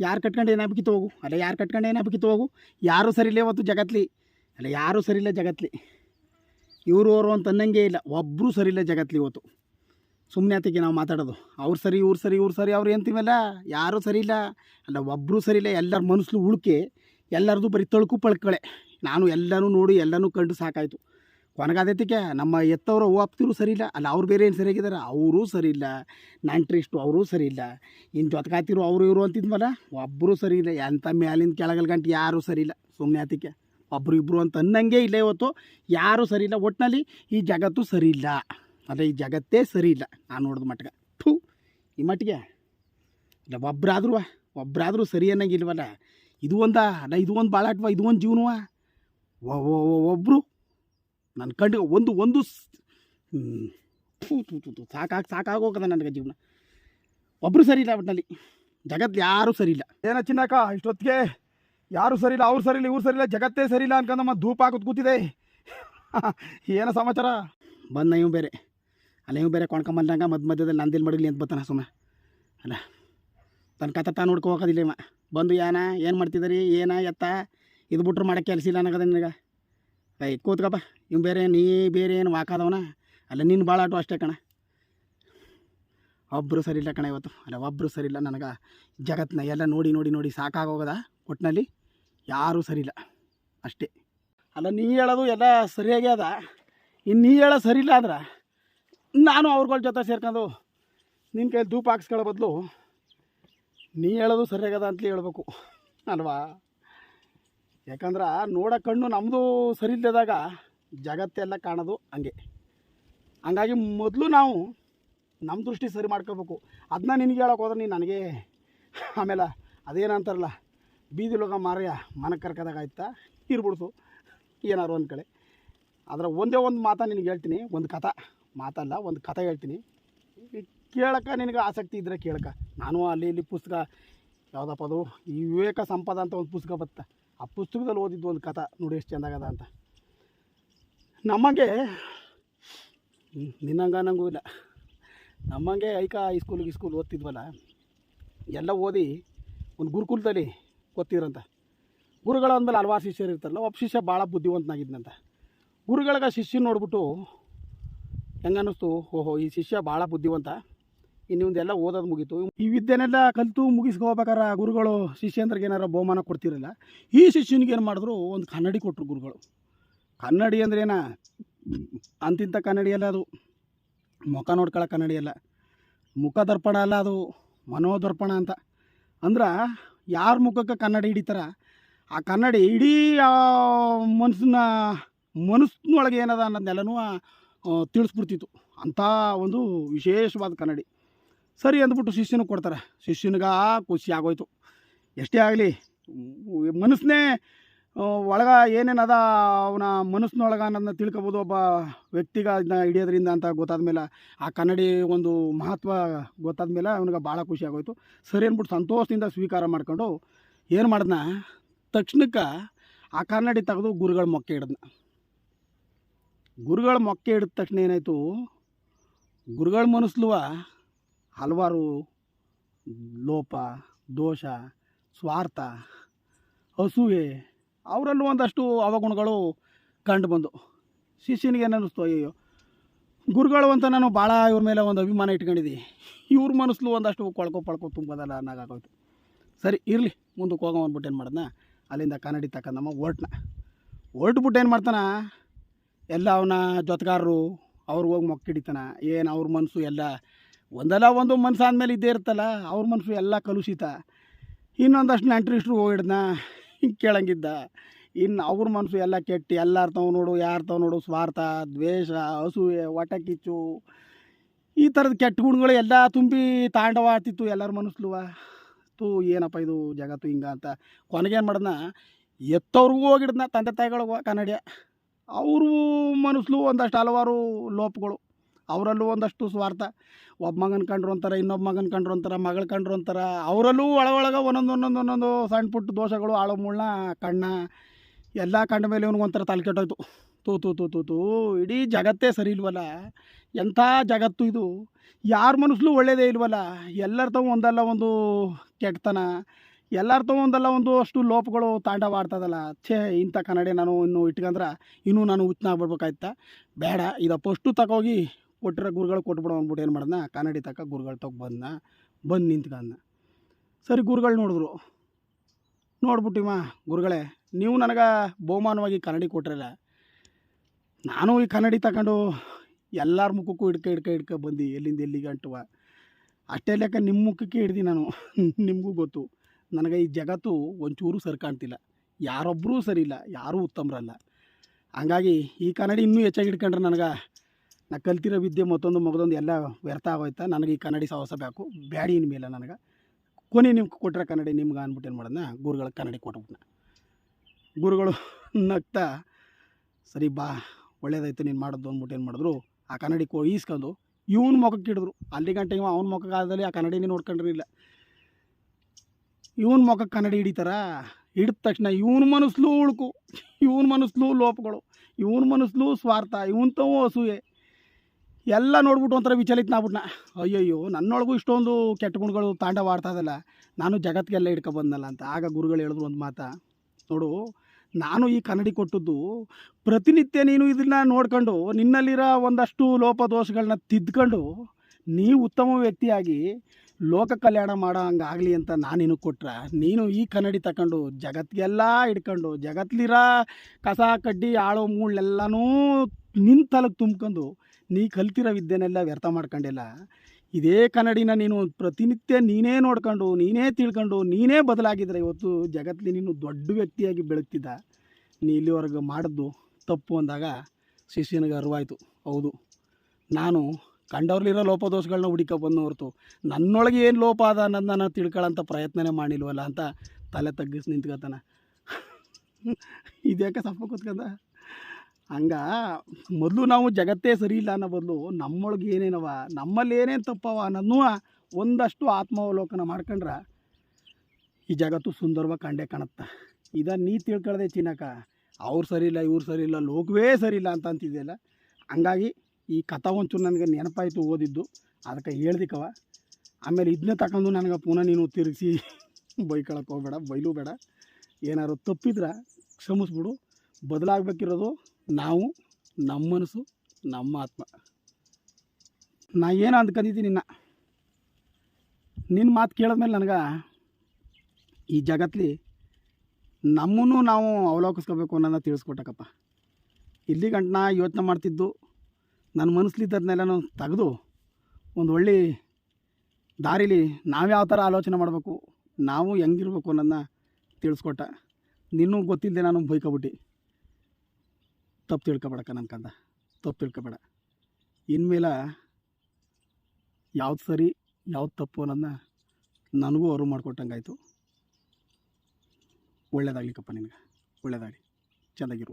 ಯಾರು ಕಟ್ಕೊಂಡು ಏನಾಗಬೇಕಿತ್ತು ಹೋಗು? ಅಲ್ಲ ಯಾರು ಕಟ್ಕೊಂಡು ಏನಾಗಬೇಕಿತ್ತು ಹೋಗು? ಯಾರೂ ಇಲ್ಲ ಇವತ್ತು ಜಗತ್ತಲಿ ಅಲ್ಲ ಯಾರೂ ಇಲ್ಲ ಜಗತ್ಲಿ? ಇವರು ಅವರು ಅಂತ ಅನ್ನಂಗೆ ಇಲ್ಲ. ಒಬ್ಬರು ಇಲ್ಲ ಜಗತ್ಲಿ ಇವತ್ತು. ಸುಮ್ಮನೆ ಆತಿಗೆ ನಾವು ಮಾತಾಡೋದು. ಅವ್ರು ಸರಿ, ಇವ್ರು ಸರಿ ಇವ್ರು ಸರಿ, ಅವ್ರು ಏನ್ತೀವಲ್ಲ ಯಾರೂ ಸರಿ ಇಲ್ಲ? ಅಲ್ಲ ಒಬ್ಬರು ಸರಿ ಇಲ್ಲ, ಎಲ್ಲರ ಮನಸ್ಸು ಉಳ್ಕೆ, ಎಲ್ಲರದು ಬರೀ ತಳುಕು ಪಳ್ಕಳೆ. ನಾನು ಎಲ್ಲನೂ ನೋಡಿ, ಎಲ್ಲನೂ ಕಂಡು ಸಾಕಾಯಿತು. ಕೊನೆಗಾದೈತಿಕೆ ನಮ್ಮ ಎತ್ತವರು ಒಪ್ತಿರು ಸರಿ ಇಲ್ಲ ಅಲ್ಲ, ಅವ್ರು ಬೇರೆ ಏನು ಸರಿಯಾಗಿದ್ದಾರೆ ಅವರೂ ಸರಿ ಇಲ್ಲ ನಂಟ್ರಿಷ್ಟು ಅವರೂ ಸರಿ ಇಲ್ಲ ಇನ್ನು ಜೊತೆಗಾತಿರು ಅವರು ಇವರು ಅಂತಿದ್ವಲ್ಲ? ಒಬ್ಬರು ಸರಿ ಇಲ್ಲ ಎಂಥ ಮ್ಯಾಲಿಂದ ಕೆಳಗಲ್ ಗಂಟು ಯಾರೂ ಸರಿ ಇಲ್ಲ ಸುಮ್ಮನೆ ಆತಿಕೆ ಒಬ್ಬರು ಇಬ್ಬರು ಅಂತ ಅನ್ನಂಗೆ ಇಲ್ಲ ಇವತ್ತು. ಯಾರೂ ಸರಿ ಇಲ್ಲ ಒಟ್ಟಿನಲ್ಲಿ ಈ ಜಗತ್ತು ಸರಿ ಇಲ್ಲ ಅದೇ ಈ ಜಗತ್ತೇ ಸರಿ ಇಲ್ಲ ನಾನು ನೋಡಿದ ಮಟ್ಟಿಗೆ. ಥೂ, ಈ ಮಟ್ಟಿಗೆ. ಇಲ್ಲ ಒಬ್ಬರಾದ್ರೂ ಒಬ್ಬರಾದ್ರೂ ಸರಿ ಅನ್ನಂಗಿಲ್ವಲ್ಲ? ಇದು ಒಂದ? ಅಲ್ಲ, ಇದು ಒಂದು ಬಾಳಾಟ್ವ, ಇದು ಒಂದು ಜೀವನವ? ಒಬ್ಬರು ನನ್ನ ಕಣ್ಣಿಗೆ ಒಂದು ಒಂದು ಸ್- ತೂತು ಥೂ ಥೂ ಥೂ ಥೂ ಸಾಕಾಗಿ ಸಾಕಾಗೋಗದ ನನಗೆ ಜೀವನ. ಒಬ್ಬರು ಸರಿ ಇಲ್ಲ ಒಟ್ಟಿನಲ್ಲಿ ಜಗತ್ತು ಯಾರೂ ಸರಿ ಇಲ್ಲ. ಏನ ಚಿನ್ನಕ್ಕ ಇಷ್ಟೊತ್ತಿಗೆ ಯಾರು ಸರಿ ಇಲ್ಲ ಅವ್ರು ಸರಿ ಇಲ್ಲ ಇವ್ರು ಸರಿ ಇಲ್ಲ ಜಗತ್ತೇ ಸರಿ ಇಲ್ಲ ಅನ್ಕೊಂಡು ನಮ್ಮ ಧೂಪ ಹಾಕೋದು ಕೂತಿದೆ. ಏನೋ ಸಮಾಚಾರ? ಬಂದ ಇವ್ ಬೇರೆ. ಅಲ್ಲ ಇವು ಬೇರೆ ಕೊಂಡ್ಕೊಂಬಂದಂಗ ಮಧ್ಯ ಮಧ್ಯದಲ್ಲಿ ನಂದಿಲ್ ಮಡಗಲಿ ಅಂತ ಬರ್ತಾನೆ ಸುಮ್ಮನೆ ಅಲ್ಲ ತನ್ನ ಕತೆ ತಾ ನೋಡ್ಕೊ ಹೋಗೋದಿಲ್ಲ ಇವ. ಬಂದು ಏನ ಏನು ಮಾಡ್ತಿದ್ದೀರಿ ಏನ ಎತ್ತ? ಇದು ಬಿಟ್ಟರು ಮಾಡೋಕ್ಕೆ ಕೆಲಸ ಇಲ್ಲ ಅನ್ನಗದ ನಿನಗೆ? ಐ ಕೂತ್ಕಪ್ಪ ಇವ್ ಬೇರೆ ನೀ ಬೇರೆ ಏನು ವಾಕಾದವನ ಅಲ್ಲ ನಿನ್ನ ಭಾಳ ಆಟೋ ಅಷ್ಟೇ ಕಣ. ಒಬ್ಬರು ಸರಿ ಇಲ್ಲ ಕಣ ಇವತ್ತು. ಅಲ್ಲ ಒಬ್ಬರು ಸರಿ ಇಲ್ಲ ನನಗೆ. ಜಗತ್ತನ್ನ ಎಲ್ಲ ನೋಡಿ ನೋಡಿ ನೋಡಿ ಸಾಕಾಗೋಗದ ಒಟ್ಟಿನಲ್ಲಿ ಯಾರೂ ಸರಿ ಇಲ್ಲ. ಅಷ್ಟೇ. ಅಲ್ಲ, ನೀ ಹೇಳೋದು ಎಲ್ಲ ಸರಿಯಾಗಿ ಅದ. ಇನ್ನು ನೀ ಹೇಳೋ ಸರಿ ಇಲ್ಲ ಅಂದ್ರೆ ನಾನು ಅವ್ರಗಳ ಜೊತೆ ಸೇರ್ಕೊಂಡು ನಿನ್ನ ಕೈ ಧೂಪ ಹಾಕ್ಸ್ಕೊಳ್ಳೋ ಬದಲು ನೀ ಹೇಳೋದು ಸರಿಯಾಗದ ಅಂತಲೇ ಹೇಳ್ಬೇಕು. ಅಲ್ವಾ? ಯಾಕಂದ್ರೆ ನೋಡೋ ಕಣ್ಣು ನಮ್ಮದು ಸರಿ ಇಲ್ಲದಾಗ ಜಗತ್ತೆಲ್ಲ ಕಾಣೋದು ಹಂಗೆ. ಹಂಗಾಗಿ ಮೊದಲು ನಾವು ನಮ್ಮ ದೃಷ್ಟಿ ಸರಿ ಮಾಡ್ಕೋಬೇಕು. ಅದನ್ನ ನಿನಗೆ ಹೇಳೋಕೆ ಹೋದ್ರೆ ನೀನು ನನಗೆ ಆಮೇಲೆ ಅದೇನಂತಾರಲ್ಲ ಬೀದಿ ಲೋಕ ಮಾರ್ಯ ಮನ ಕರ್ಕದಾಗ ಆಯ್ತಾ ಇರ್ಬಿಡ್ಸು ಏನಾರು ಒಂದು ಕಡೆ. ಅದರ ಒಂದೇ ಒಂದು ಮಾತ ನಿನಗೆ ಹೇಳ್ತೀನಿ, ಒಂದು ಕಥ. ಮಾತಲ್ಲ, ಒಂದು ಕಥೆ ಹೇಳ್ತೀನಿ. ಕೇಳಕ್ಕೆ ನಿನಗೆ ಆಸಕ್ತಿ ಇದ್ದರೆ ಕೇಳಕ್ಕೆ ನಾನು ಅಲ್ಲಿ ಇಲ್ಲಿ ಪುಸ್ತಕ, ಯಾವುದಪ್ಪ ಅದು ಈ ವಿವೇಕ ಸಂಪದ ಅಂತ ಒಂದು ಪುಸ್ತಕ ಬತ್ತ. ಆ ಪುಸ್ತಕದಲ್ಲಿ ಓದಿದ್ದು ಒಂದು ಕಥೆ. ನೋಡಿ ಎಷ್ಟು ಚೆಂದಾಗದ ಅಂತ. ನಮಗೆ ನಿನ್ನಂಗ ನಂಗೂ ಇಲ್ಲ. ನಮ್ಮಂಗೆ ಐಕ ಹೈಸ್ಕೂಲಿಗೆ ಸ್ಕೂಲ್ ಓದ್ತಿದ್ವಲ್ಲ. ಎಲ್ಲ ಓದಿ ಒಂದು ಗುರುಕುಲದಲ್ಲಿ ಓದ್ತಿದ್ರಂತ. ಗುರುಗಳ ಅಂದಮೇಲೆ ಹಲವಾರು ಶಿಷ್ಯರು ಇರ್ತಾರಲ್ಲ, ಒಬ್ಬ ಶಿಷ್ಯ ಭಾಳ ಬುದ್ಧಿವಂತನಾಗಿದ್ನಂತ. ಗುರುಗಳಿಗೆ ಶಿಷ್ಯ ನೋಡ್ಬಿಟ್ಟು ಹೆಂಗೆ ಅನ್ನಿಸ್ತು ಓಹೋ, ಈ ಶಿಷ್ಯ ಭಾಳ ಬುದ್ಧಿವಂತ. ಇನ್ನು ಇವಂದೆಲ್ಲ ಓದೋದು ಮುಗೀತು. ಈ ವಿದ್ಯೆನೆಲ್ಲ ಕಲಿತು ಮುಗಿಸ್ಕೋಬೇಕಾರೆ ಗುರುಗಳು, ಶಿಷ್ಯಂದ್ರಿಗೆ ಏನಾರ ಬಹುಮಾನ ಕೊಡ್ತಿರಲ್ಲ, ಈ ಶಿಷ್ಯನಿಗೆ ಏನು ಮಾಡಿದ್ರು, ಒಂದು ಕನ್ನಡಿ ಕೊಟ್ಟರು ಗುರುಗಳು. ಕನ್ನಡಿ ಅಂದ್ರೆ ಏನ? ಅಂತಿಂಥ ಕನ್ನಡಿ ಅಲ್ಲ ಅದು. ಮುಖ ನೋಡ್ಕೊಳ್ಳೋ ಕನ್ನಡಿ ಅಲ್ಲ. ಮುಖ ದರ್ಪಣ ಅಲ್ಲ ಅದು. ಮನೋದರ್ಪಣ ಅಂತ. ಅಂದ್ರೆ ಯಾರ ಮುಖಕ್ಕೆ ಕನ್ನಡಿ ಹಿಡಿತಾರ, ಆ ಕನ್ನಡಿ ಇಡೀ ಮನಸ್ಸನ್ನ ಮನಸ್ಸಿನೊಳಗೆ ಏನದ ಅನ್ನೋದನ್ನೆಲ್ಲನೂ ತಿಳಿಸ್ಬಿಡ್ತಿತ್ತು. ಅಂಥ ಒಂದು ವಿಶೇಷವಾದ ಕನ್ನಡಿ. ಸರಿ ಅಂದ್ಬಿಟ್ಟು ಶಿಷ್ಯನಿಗೆ ಕೊಡ್ತಾರೆ. ಶಿಷ್ಯನಿಗೆ ಖುಷಿ ಆಗೋಯ್ತು. ಎಷ್ಟೇ ಆಗಲಿ ಮನಸ್ಸನ್ನೇ ಒಳಗೆ ಏನೇನದ ಅವನ ಮನಸ್ಸಿನೊಳಗೆ ಅನ್ನೋದನ್ನ ತಿಳ್ಕೊಬೋದು ಒಬ್ಬ ವ್ಯಕ್ತಿಗೆ ಅದನ್ನ ಹಿಡಿಯೋದ್ರಿಂದ ಅಂತ ಗೊತ್ತಾದ ಮೇಲೆ ಆ ಕನ್ನಡಿ ಒಂದು ಮಹತ್ವ ಗೊತ್ತಾದ ಮೇಲೆ ಅವನಿಗೆ ಭಾಳ ಖುಷಿ ಆಗೋಯ್ತು. ಸರಿ ಅಂದ್ಬಿಟ್ಟು ಸಂತೋಷದಿಂದ ಸ್ವೀಕಾರ ಮಾಡ್ಕೊಂಡು ಏನು ಮಾಡ್ದನ? ತಕ್ಷಣಕ್ಕೆ ಆ ಕನ್ನಡಿ ತೆಗೆದು ಗುರುಗಳ ಮೊಕ್ಕೆ ಹಿಡ್ದನ ಗುರುಗಳ ಮೊಕ್ಕೆ ಹಿಡಿದ ತಕ್ಷಣ ಏನಾಯಿತು? ಗುರುಗಳ ಮನಸ್ಲುವ ಹಲವಾರು ಲೋಪ, ದೋಷ, ಸ್ವಾರ್ಥ ಹಸುವೆ ಅವರಲ್ಲೂ ಒಂದಷ್ಟು ಅವಗುಣಗಳು ಕಂಡು ಬಂದು. ಶಿಷ್ಯನಿಗೆ ಏನಿಸ್ತು ಅಯ್ಯೋ ಗುರುಗಳು ಅಂತ ನಾನು ಭಾಳ ಇವ್ರ ಮೇಲೆ ಒಂದು ಅಭಿಮಾನ ಇಟ್ಕೊಂಡಿದ್ದೆ ಇವ್ರ ಮನಸ್ಸು ಒಂದಷ್ಟು ಕೊಳ್ಕೊ ಪಳ್ಕೊ ತುಂಬೋದಲ್ಲ ಅನ್ನೋಕ್ಕಾಗೋಯ್ತು ಸರಿ, ಇರಲಿ, ಮುಂದಕ್ಕೆ ಹೋಗೋ ಅಂದ್ಬಿಟ್ಟು ಏನು ಮಾಡ್ದೆ ಅಲ್ಲಿಂದ ಕನ್ನಡಿ ತಕ್ಕಂದಮ್ಮ ಹೊರ್ಟ್ನ. ಹೊರ್ಟ್ಬಿಟ್ಟು ಏನು ಮಾಡ್ತಾನ? ಎಲ್ಲ ಅವನ ಜೊತೆಗಾರರು ಅವ್ರಿಗೆ ಹೋಗಿ ಮೊಕ್ಕಿಡಿತಾನ. ಏನು ಅವ್ರ ಮನಸ್ಸು ಎಲ್ಲ ಒಂದಲ್ಲ ಒಂದು ಮನಸ್ಸು ಆದಮೇಲೆ ಇದ್ದೇ ಇರ್ತಲ್ಲ ಅವ್ರ ಮನಸ್ಸು ಎಲ್ಲ ಕಲುಷಿತ. ಇನ್ನೊಂದಷ್ಟು ನೆಂಟ್ರಿಸ್ಟ್ರು ಹೋಗಿಡ್ದ ಹಿಂಗೆ ಕೇಳಂಗಿದ್ದ. ಇನ್ನು ಅವ್ರ ಮನಸ್ಸು ಎಲ್ಲ ಕೆಟ್ಟು ಎಲ್ಲಾರು ತಾವು ನೋಡು, ಯಾರು ನೋಡು, ಸ್ವಾರ್ಥ, ದ್ವೇಷ ಹಸುವೆ ಒಟ ಕಿಚ್ಚು ಈ ಥರದ ಕೆಟ್ಟ ಗುಣಗಳು ಎಲ್ಲ ತುಂಬಿ ತಾಂಡವ ಆಡ್ತಿತ್ತು ಎಲ್ಲರ ಮನಸ್ಸುವ ತೂ, ಏನಪ್ಪ ಇದು ಜಗತ್ತು ಹಿಂಗ ಅಂತ. ಕೊನೆಗೇನು ಮಾಡಿದ್ನ, ಎತ್ತವ್ರಿಗೂ ಹೋಗಿಡ್ದನ ತಂದೆ ತಾಯಿಗಳಿಗೂ ಕನ್ನಡಿಯ ಅವರು ಮನಸ್ಸಲು ಒಂದಷ್ಟು ಹಲವಾರು ಲೋಪಗಳು. ಅವರಲ್ಲೂ ಒಂದಷ್ಟು ಸ್ವಾರ್ಥ. ಒಬ್ಬ ಮಗನ ಕಂಡ್ರು ಅಂತಾರೆ ಇನ್ನೊಬ್ಬ ಮಗನ ಕಂಡ್ರು ಅಂತಾರೆ ಮಗಳ ಕಂಡ್ರು ಅಂತಾರೆ ಅವರಲ್ಲೂ ಒಳ ಒಳಗೆ ಒಂದೊಂದು ಒಂದೊಂದು ಒಂದೊಂದು ಸಣ್ಣ ಪುಟ್ಟ ದೋಷಗಳು, ಆಳು ಮುಳ್ಳ, ಕಣ್ಣ, ಎಲ್ಲ ಕಂಡ ಮೇಲೆ ಇವನಿಗೊಂಥರ ತಲೆ ಕೆಟ್ಟೋಯ್ತು. ತೂ ತೂ ತೂ ತೂ ತೂ, ಇಡೀ ಜಗತ್ತೇ ಸರಿ ಇಲ್ವಲ್ಲ? ಎಂಥ ಜಗತ್ತು ಇದು? ಯಾರ ಮನಸ್ಸು ಒಳ್ಳೇದೇ ಇಲ್ವಲ್ಲ? ಎಲ್ಲರ ತಾವು ಒಂದಲ್ಲ ಒಂದು ಕೆಟ್ಟತನ ಎಲ್ಲರ ಒಂದಲ್ಲ ಒಂದು ಅಷ್ಟು ಲೋಪಗಳು ತಾಂಡವಾಡ್ತದಲ್ಲ ಛೇ, ಇಂಥ ಕನ್ನಡಿ ನಾನು ಇನ್ನು ಇಟ್ಕೊಂಡ್ರೆ ಇನ್ನೂ ನಾನು ಹುಚ್ಚನ ಆಗ್ಬಿಡ್ಬೇಕಾಯ್ತಾ ಬೇಡ, ಇದು ಪಸ್ಟು ತಗೋಗಿ ಕೊಟ್ಟಿರೋ ಗುರುಗಳು ಕೊಟ್ಬಿಡೋ ಅಂದ್ಬಿಟ್ಟು ಏನು ಮಾಡ್ದೆ ಕನ್ನಡಿ ತಕ್ಕ ಗುರುಗಳು ತಗೊ ಬಂದ ಬಂದು ನಿಂತ್ಕಂದ ಸರಿ ಗುರುಗಳು ನೋಡಿದ್ರು. ನೋಡ್ಬಿಟ್ಟಿಮ್ಮ ಗುರುಗಳೇ, ನೀವು ನನಗೆ ಬಹುಮಾನವಾಗಿ ಕನ್ನಡಿ ಕೊಟ್ಟಿರಲ್ಲ ನಾನು ಈ ಕನ್ನಡಿ ತಗೊಂಡು ಎಲ್ಲರ ಮುಖಕ್ಕೂ ಹಿಡ್ಕ ಹಿಡ್ಕ ಹಿಡ್ಕ ಬಂದು, ಎಲ್ಲಿಂದ ಎಲ್ಲಿಗೆ ಅಂಟುವ. ಅಷ್ಟೇ ಲೆಕ್ಕ ನಿಮ್ಮ ಮುಖಕ್ಕೆ ಹಿಡ್ದು ನಾನು. ನಿಮಗೂ ಗೊತ್ತು. ನನಗೆ ಈ ಜಗತ್ತು ಒಂಚೂರು ಸರಿ ಕಾಣ್ತಿಲ್ಲ. ಯಾರೊಬ್ಬರೂ ಸರಿ ಇಲ್ಲ, ಯಾರೂ ಉತ್ತಮರಲ್ಲ. ಹಂಗಾಗಿ ಈ ಕನ್ನಡಿ ಇನ್ನೂ ಹೆಚ್ಚಾಗಿ ಹಿಡ್ಕೊಂಡ್ರೆ ನನಗೆ ನಾ ಕಲ್ತಿರೋ ವಿದ್ಯೆ ಮತ್ತೊಂದು ಮಗದೊಂದು ಎಲ್ಲ ವ್ಯರ್ಥ ಆಗೋಯ್ತಾ? ನನಗೆ ಈ ಕನ್ನಡಿ ಸಾಹಸ ಬೇಕು. ಬ್ಯಾಡಿ ಮೇಲೆ ನನಗೆ. ಕೊನೆ ನಿಮ್ಗೆ ಕೊಟ್ಟರೆ ಕನ್ನಡಿ ನಿಮ್ಗೆ ಅಂದ್ಬಿಟ್ಟು ಏನು ಮಾಡೋಣ ಗುರುಗಳಿಗೆ ಕನ್ನಡಿ ಕೊಟ್ಬಿಟ್ನ. ಗುರುಗಳು ನಗ್ತಾ, ಸರಿ ಬಾ, ಒಳ್ಳೇದಾಯ್ತು ನೀನು ಮಾಡೋದು, ಅಂದ್ಬಿಟ್ಟು ಏನು ಮಾಡಿದ್ರು? ಆ ಕನ್ನಡಿ ಕೊ ಈಸ್ಕೊಂಡು ಇವನ ಮುಖಕ್ಕೆ ಹಿಡಿದ್ರು ಅಲ್ಲಿ ಗಂಟೆ ಇವ ಅವ್ನ ಮುಖಕ್ಕೆ ಆದಲ್ಲಿ ಆ ಕನ್ನಡಿನೇ ನೋಡ್ಕೊಂಡಿರಲಿಲ್ಲ. ಇವನ ಮುಖಕ್ಕೆ ಕನ್ನಡಿ ಹಿಡಿತಾರ? ಹಿಡಿದ ತಕ್ಷಣ ಇವನ ಮನಸ್ಸು ಉಳುಕು. ಇವನ ಮನಸ್ಲು ಲೋಪಗಳು. ಇವನ ಮನಸ್ಲು ಸ್ವಾರ್ಥ. ಇವಂತವೂ ಅಸೂಯೆ. ಎಲ್ಲ ನೋಡ್ಬಿಟ್ಟು ಒಂಥರ ವಿಚಲಿತ ನಾಬಿಟ್ನ ಅಯ್ಯಯ್ಯೋ, ನನ್ನೊಳಗೂ ಇಷ್ಟೊಂದು ಕೆಟ್ಟ ಗುಣಗಳು ತಾಂಡವಾಡ್ತದಲ್ಲ ನಾನು ಜಗತ್ತಿಗೆಲ್ಲ ಹಿಡ್ಕೊ ಬಂದಲ್ಲ ಅಂತ. ಆಗ ಗುರುಗಳು ಹೇಳಿದ್ರು ಒಂದು ಮಾತ. ನೋಡು, ನಾನು ಈ ಕನ್ನಡಿ ಕೊಟ್ಟದ್ದು ಪ್ರತಿನಿತ್ಯ ನೀನು ಇದನ್ನ ನೋಡ್ಕೊಂಡು ನಿನ್ನಲ್ಲಿರೋ ಒಂದಷ್ಟು ಲೋಪದೋಷಗಳನ್ನ ತಿದ್ಕೊಂಡು ನೀ ಉತ್ತಮ ವ್ಯಕ್ತಿಯಾಗಿ ಲೋಕ ಕಲ್ಯಾಣ ಮಾಡೋ ಹಂಗಾಗಲಿ ಅಂತ ನಾನು ನಿನಗೆ ಕೊಟ್ರೆ. ನೀನು ಈ ಕನ್ನಡಿ ತಗೊಂಡು ಜಗತ್ತಿಗೆಲ್ಲ ಹಿಡ್ಕೊಂಡು ಜಗತ್ತಲಿರೋ ಕಸ, ಕಡ್ಡಿ, ಆಳು ಮೂಳೆಲ್ಲನೂ ನಿನ್ನ ತಲೆಗೆ ತುಂಬ್ಕೊಂಡು ನೀ ಕಲ್ತಿರೋ ವಿದ್ಯೆನೆಲ್ಲ ವ್ಯರ್ಥ ಮಾಡ್ಕೊಂಡಿಲ್ಲ. ಇದೇ ಕನ್ನಡಿನ ನೀನು ಪ್ರತಿನಿತ್ಯ ನೀನೇ ನೋಡ್ಕೊಂಡು, ನೀನೇ ತಿಳ್ಕೊಂಡು, ನೀನೇ ಬದಲಾಗಿದ್ರೆ ಇವತ್ತು ಜಗತ್ತಲ್ಲಿ ನೀನು ದೊಡ್ಡ ವ್ಯಕ್ತಿಯಾಗಿ ಬೆಳಗ್ತಿದ್ದ. ನೀ ಇಲ್ಲಿವರೆಗೆ ಮಾಡಿದ್ದು ತಪ್ಪು ಅಂದಾಗ ಶಿಷ್ಯನಿಗೆ ಅರಿವಾಯಿತು. ಹೌದು. ನಾನು ಕಂಡವ್ರಲ್ಲಿರೋ ಲೋಪದೋಷಗಳನ್ನ ಹುಡುಕ ಬಂದು ಹೊರತು, ನನ್ನೊಳಗೆ ಏನು ಲೋಪ ಅದ ಅನ್ನೋದನ್ನ ನಾನು ತಿಳ್ಕೊಳ್ಳೋಂಥ ಪ್ರಯತ್ನನೇ ಮಾಡಿಲ್ವಲ್ಲ ಅಂತ ತಲೆ ತಗ್ಗಿಸಿ ನಿಂತ್ಕೊತಾನೆ. ಇದ್ಯಾಕೆ ಸಪ್ಪ ಕೂತ್ಕೊಂಡ? ಹಂಗ ಮೊದಲು ನಾವು ಜಗತ್ತೇ ಸರಿ ಇಲ್ಲ ಅನ್ನೋ ಬದಲು ನಮ್ಮೊಳಗೆ ಏನೇನವ ನಮ್ಮಲ್ಲಿ ಏನೇನು ತಪ್ಪವ ಅನ್ನೋದನ್ನೂ ಒಂದಷ್ಟು ಆತ್ಮಾವಲೋಕನ ಮಾಡ್ಕೊಂಡ್ರೆ ಈ ಜಗತ್ತು ಸುಂದರವಾಗಿ ಕಂಡೇ ಕಾಣುತ್ತೆ. ಇದನ್ನು ನೀ ತಿಳ್ಕೊಳ್ದೆ ಚಿನ್ನಕ ಅವ್ರು ಸರಿ ಇಲ್ಲ, ಇವ್ರು ಸರಿ ಇಲ್ಲ, ಲೋಕವೇ ಸರಿ ಇಲ್ಲ ಅಂತ ಅಂತಿದೆಯಲ್ಲ. ಹಂಗಾಗಿ ಈ ಕಥಾ ಒಂಚೂರು ನನಗೆ ನೆನಪಾಯಿತು ಓದಿದ್ದು, ಅದಕ್ಕೆ ಹೇಳ್ದಿಕ್ಕವ. ಆಮೇಲೆ ಇದನ್ನೇ ತಗೊಂಡು ನನಗೆ ಪುನಃ ನೀನು ತಿರುಗಿಸಿ ಬೈಕೊಳಕ್ಕೆ ಹೋಗ್ಬೇಡ, ಬೈಲೂ ಬೇಡ. ಏನಾದ್ರು ತಪ್ಪಿದ್ರೆ ಕ್ಷಮಿಸ್ಬಿಡು, ಬದಲಾಗಬೇಕಿರೋದು ನಾವು, ನಮ್ಮ ಮನಸ್ಸು, ನಮ್ಮ ಆತ್ಮ. ನಾ ಏನು ಅಂದ್ಕೊಂಡಿದ್ದೀನಿ ನಿನ್ನ. ನಿನ್ನ ಮಾತು ಕೇಳಿದ್ಮೇಲೆ ನನಗೆ ಈ ಜಗತ್ತಲ್ಲಿ ನಮ್ಮನ್ನು ನಾವು ಅವಲೋಕಿಸ್ಕೋಬೇಕು ಅನ್ನೋದನ್ನ ತಿಳಿಸ್ಕೊಟ್ಟಕ್ಕಪ್ಪ ಇಲ್ಲಿ ಗಂಟ ನಾ ಯೋಚನೆ ಮಾಡ್ತಿದ್ದು ನನ್ನ ಮನಸ್ಲಿದ್ದದನ್ನೆಲ್ಲನೂ ತೆಗೆದು ಒಂದು ಒಳ್ಳೆ ದಾರಿಲಿ ನಾವು ಯಾವ ಥರ ಆಲೋಚನೆ ಮಾಡಬೇಕು, ನಾವು ಹೆಂಗಿರ್ಬೇಕು ಅನ್ನೋದನ್ನ ತಿಳಿಸ್ಕೊಟ್ಟ. ನಿನ್ನೂ ಗೊತ್ತಿಲ್ಲದೆ ನಾನು ಬೈಕೊಬಿಟ್ಟು. ತಪ್ಪು ತಿಳ್ಕೊಬೇಡಕ್ಕ ನನ್ನ ತಪ್ಪು ತಿಳ್ಕೊಬೇಡ. ಇನ್ಮೇಲೆ ಯಾವ್ದು ಸರಿ, ಯಾವ್ದು ತಪ್ಪು ಅನ್ನೋದನ್ನ ನನಗೂ ಅವರು ಮಾಡಿಕೊಟ್ಟಂಗಾಯಿತು. ಒಳ್ಳೇದಾಗಲಿಕ್ಕಪ್ಪ ನಿನಗೆ. ಒಳ್ಳೇದಾಗಲಿ. ಚೆನ್ನಾಗಿರು